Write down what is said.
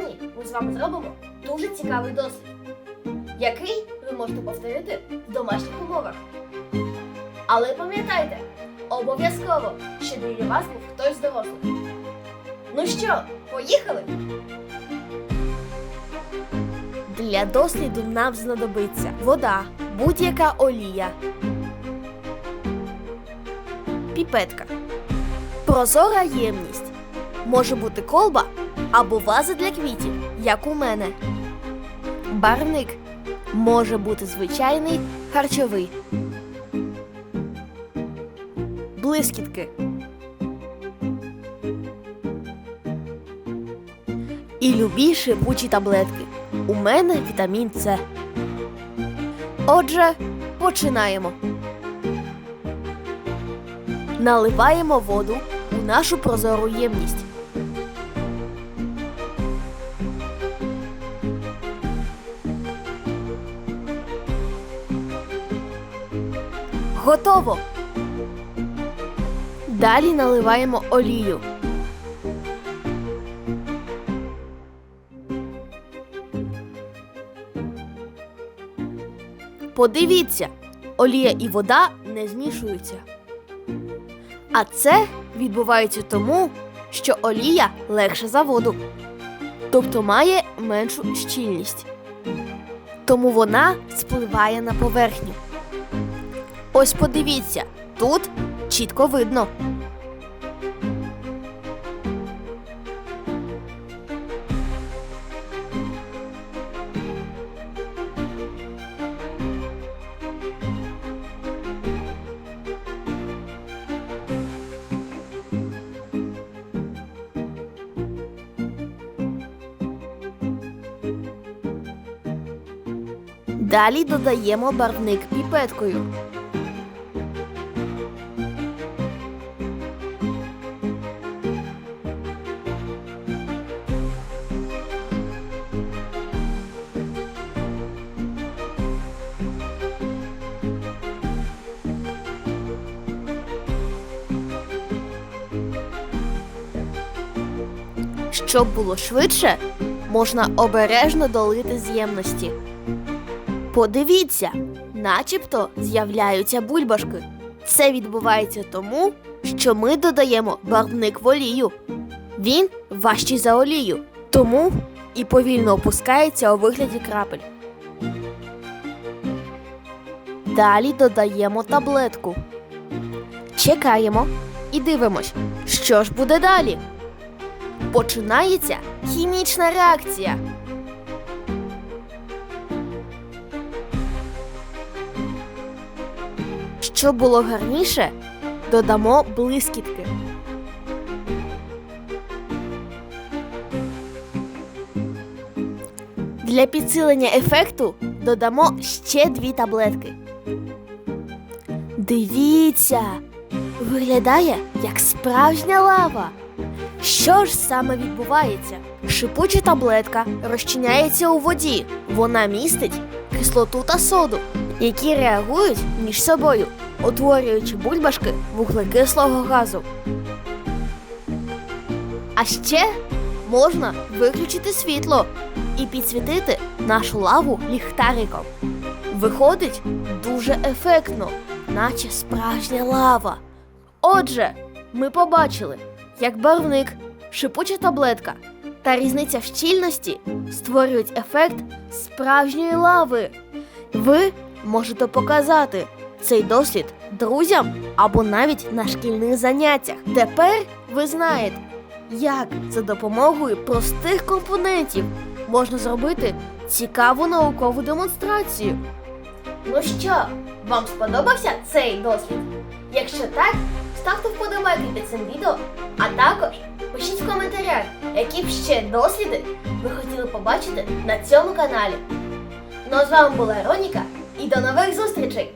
Сьогодні ми з вами зробимо дуже цікавий дослід, який ви можете повторити в домашніх умовах. Але пам'ятайте, обов'язково, щоб біля вас був хтось з дорослих. Ну що, поїхали? Для досліду нам знадобиться вода, будь-яка олія, піпетка. Прозора ємність. Може бути колба або ваза для квітів, як у мене. Барвник може бути звичайний харчовий. Блискітки. І любі шипучі таблетки. У мене вітамін С. Отже, починаємо. Наливаємо воду у нашу прозору ємність. Готово. Далі наливаємо олію. Подивіться, олія і вода не змішуються. А це відбувається тому, що олія легша за воду, тобто має меншу щільність. Тому вона спливає на поверхню. Ось подивіться, тут чітко видно. Далі додаємо барвник піпеткою. Щоб було швидше, можна обережно долити з ємності. Подивіться, начебто з'являються бульбашки. Це відбувається тому, що ми додаємо барвник в олію. Він важчий за олію, тому і повільно опускається у вигляді крапель. Далі додаємо таблетку. Чекаємо і дивимось, що ж буде далі. Починається хімічна реакція. Щоб було гарніше, додамо блискітки. Для підсилення ефекту додамо ще дві таблетки. Дивіться, виглядає як справжня лава. Що ж саме відбувається? Шипуча таблетка розчиняється у воді. Вона містить кислоту та соду, які реагують між собою, утворюючи бульбашки вуглекислого газу. А ще можна виключити світло і підсвітити нашу лаву ліхтариком. Виходить дуже ефектно, наче справжня лава. Отже, ми побачили, як барвник, шипуча таблетка та різниця в щільності створюють ефект справжньої лави. Ви можете показати цей дослід друзям або навіть на шкільних заняттях. Тепер ви знаєте, як за допомогою простих компонентів можна зробити цікаву наукову демонстрацію. Ну що, вам сподобався цей дослід? Якщо так, ставте вподобайки під цим відео, а також пишіть в коментарях, які б ще досліди ви хотіли побачити на цьому каналі. Ну а з вами була Ероніка і до нових зустрічей!